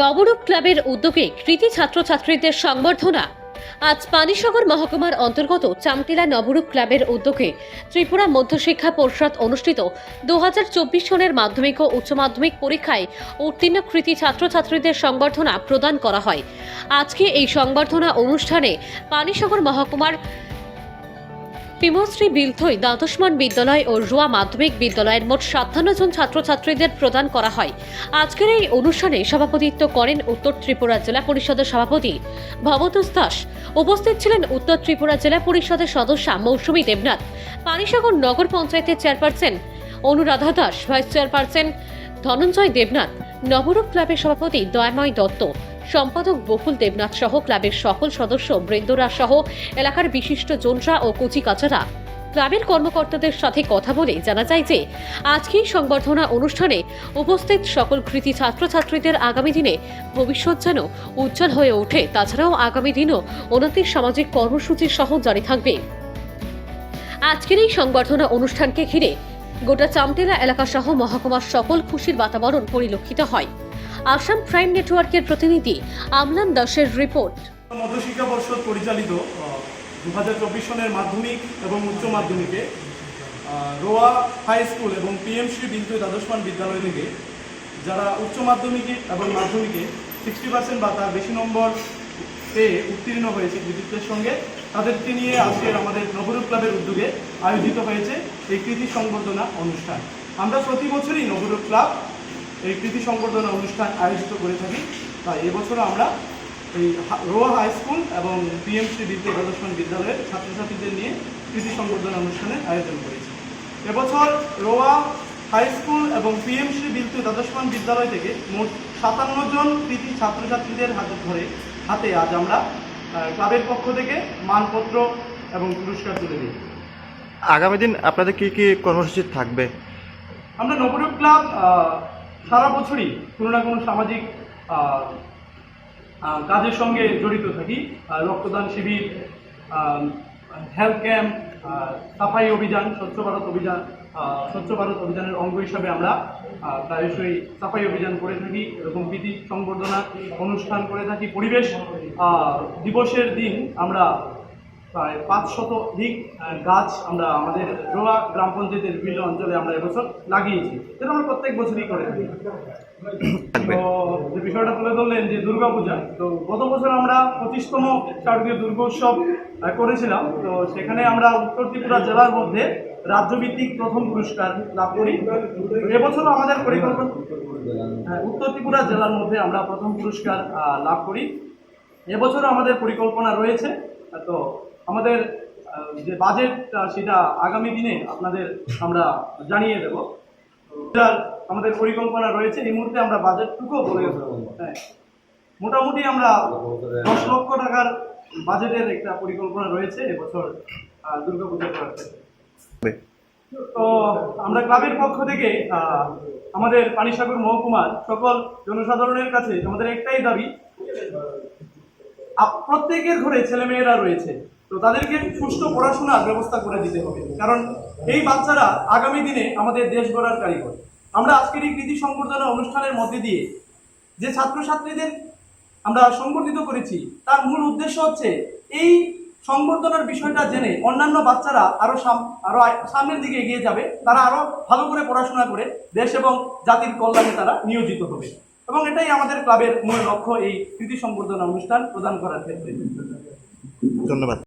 নবরূপ ক্লাবের উদ্যোগে কৃতি ছাত্রছাত্রীদের সংবর্ধনা। আজ পানিসাগর মহকুমার অন্তর্গত চামটিলা নবরূপ ক্লাবের উদ্যোগে ত্রিপুরা মধ্যশিক্ষা পরিষদ অনুষ্ঠিত দু হাজার চব্বিশ সনের মাধ্যমিক ও উচ্চ মাধ্যমিক পরীক্ষায় উত্তীর্ণ কৃতি ছাত্রছাত্রীদের সংবর্ধনা প্রদান করা হয়। আজকে এই সংবর্ধনা অনুষ্ঠানে পানিসাগর মহকুমার পিমশ্রী বিলথই দ্বাদশমান বিদ্যালয় ও রুয়া মাধ্যমিক বিদ্যালয়ের মোট সাতান্ন জন ছাত্রছাত্রীদের প্রদান করা হয়। আজকের এই অনুষ্ঠানে সভাপতিত্ব করেন উত্তর ত্রিপুরা জেলা পরিষদের সভাপতি ভবতোষ দাস। উপস্থিত ছিলেন উত্তর ত্রিপুরা জেলা পরিষদের সদস্যা মৌসুমী দেবনাথ। পানিসাগর নগর পঞ্চায়েতের chairperson Anuradha Das, vice chairperson Dhananjay Debnath. Nabarup ক্লাবের সভাপতি দয়াময় দত্ত, সম্পাদক বকুল দেবনাথ সহ ক্লাবের সকল সদস্য বৃন্দরা সহ এলাকার বিশিষ্ট জনরা ও কচিকাচারা ক্লাবের কর্মকর্তাদের সাথে কথা বলে জানা যায় যে, আজকেই সংবর্ধনা অনুষ্ঠানে উপস্থিত সকল কৃতি ছাত্রছাত্রীদের আগামী দিনে ভবিষ্যৎ যেন উজ্জ্বল হয়ে ওঠে, তাছাড়াও আগামী দিনও ওনাদের সামাজিক কর্মসূচি সহ জারি থাকবে। আজকের এই সংবর্ধনা অনুষ্ঠানকে ঘিরে গোটা চামটেলা এলাকা সহ মহকুমার সকল খুশির বাতাবরণ পরিলক্ষিত হয়। আসাম প্রাইম নেটওয়ার্কের প্রতিনিধি আমলান দাসের রিপোর্ট। মধ্যশিক্ষা পর্ষদ পরিচালিত দু হাজার চব্বিশ সনের মাধ্যমিক এবং উচ্চ মাধ্যমিকে রোয়া হাই স্কুল এবং পিএমসি বিন্দু দ্বাদশমান বিদ্যালয় থেকে যারা উচ্চ মাধ্যমিকে এবং মাধ্যমিকে সিক্সটি পার্সেন্ট বা তার বেশি নম্বর পেয়ে উত্তীর্ণ হয়েছে কৃতিত্বের সঙ্গে। তাদেরকে নিয়ে আজকের আমাদের নবরূপ ক্লাবের উদ্যোগে আয়োজিত হয়েছে এই কৃতি সংবর্ধনা অনুষ্ঠান। আমরা প্রতি বছরই নবরূপ ক্লাব এই কৃতি সংবর্ধনা অনুষ্ঠান আয়োজিত করে থাকি। তাই এবছরও আমরা এই রোয়া হাই স্কুল এবং পিএমসি বিদ্যা দ্বাদশমান বিদ্যালয়ের ছাত্রছাত্রীদের নিয়ে কৃতি সংবর্ধনা অনুষ্ঠানের আয়োজন করেছি। এবছর রোয়া হাই স্কুল এবং পিএমসি বিদ্যুৎ দ্বাদশমান বিদ্যালয় থেকে মোট সাতান্ন জন কৃতি ছাত্রছাত্রীদের হাতে ধরে হাতে আজ আমরা ক্লাবের পক্ষ থেকে মানপত্র এবং পুরস্কার তুলে দিই। আগামী দিন আপনাদের কি কি কর্মসূচি থাকবে? আমরা নবরূপ ক্লাব সারা বছরই কোনো না কোনো সামাজিক কাজের সঙ্গে জড়িত থাকি। রক্তদান শিবির হেলথ ক্যাম্প সাফাই অভিযান, স্বচ্ছ ভারত অভিযান স্বচ্ছ ভারত অভিযানের অঙ্গ হিসাবে আমরা প্রায়শই সাফাই অভিযান করে থাকি, এরকম প্রীতি সংবর্ধনা অনুষ্ঠান করে থাকি। পরিবেশ দিবসের দিন আমরা প্রায় পাঁচ শতাধিক গাছ আমরা আমাদের রোয়া গ্রাম পঞ্চায়েতের বিভিন্ন অঞ্চলে আমরা এবছর লাগিয়েছি। যেটা আমরা প্রত্যেক বছরই করে থাকি। তো যে বিষয়টা তুলে ধরলেন যে দুর্গাপূজা তো গত বছর আমরা পঁচিশতম শারদীয় দুর্গোৎসব করেছিলাম। তো সেখানে আমরা উত্তর ত্রিপুরা জেলার মধ্যে রাজ্যভিত্তিক প্রথম পুরস্কার লাভ করি। এবছরও আমাদের পরিকল্পনা হ্যাঁ, উত্তর ত্রিপুরা জেলার মধ্যে আমরা প্রথম পুরস্কার লাভ করি। এবছরও আমাদের পরিকল্পনা রয়েছে। তো আমাদের যে বাজেট সেটা আগামী দিনে আপনাদের আমরা জানিয়ে দেব। আমাদের পরিকল্পনা রয়েছে এই মুহূর্তে আমরা বাজেটটুকুও বলে হ্যাঁ। মোটামুটি আমরা দশ লক্ষ টাকার বাজেটের একটা পরিকল্পনা রয়েছে এবছর আহ, দুর্গাপূজা করার তো আমরা ক্লাবের পক্ষ থেকে আমাদের পানিসাগর মহকুমার সকল জনসাধারণের কাছে আমাদের একটাই দাবি প্রত্যেকের ঘরে ছেলেমেয়েরা রয়েছে। তো তাদেরকে সুষ্ঠু পড়াশোনার ব্যবস্থা করে দিতে হবে। কারণ এই বাচ্চারা আগামী দিনে আমাদের দেশ গড়ার কারিগর। আমরা আজকের এই কৃতি সংবর্ধনা অনুষ্ঠানের মধ্যে দিয়ে যে ছাত্রছাত্রীদের আমরা সংগঠিত করেছি, তার মূল উদ্দেশ্য হচ্ছে এই সংবর্ধনার বিষয়টা জেনে অন্যান্য বাচ্চারা আরও সাম- আরও সামনের দিকে এগিয়ে যাবে। তারা আরও ভালো করে পড়াশোনা করে দেশ এবং জাতির কল্যাণে তারা নিয়োজিত হবে। এবং এটাই আমাদের ক্লাবের মূল লক্ষ্য এই কৃতি সংবর্ধনা অনুষ্ঠান প্রদান করার ক্ষেত্রে। ধন্যবাদ।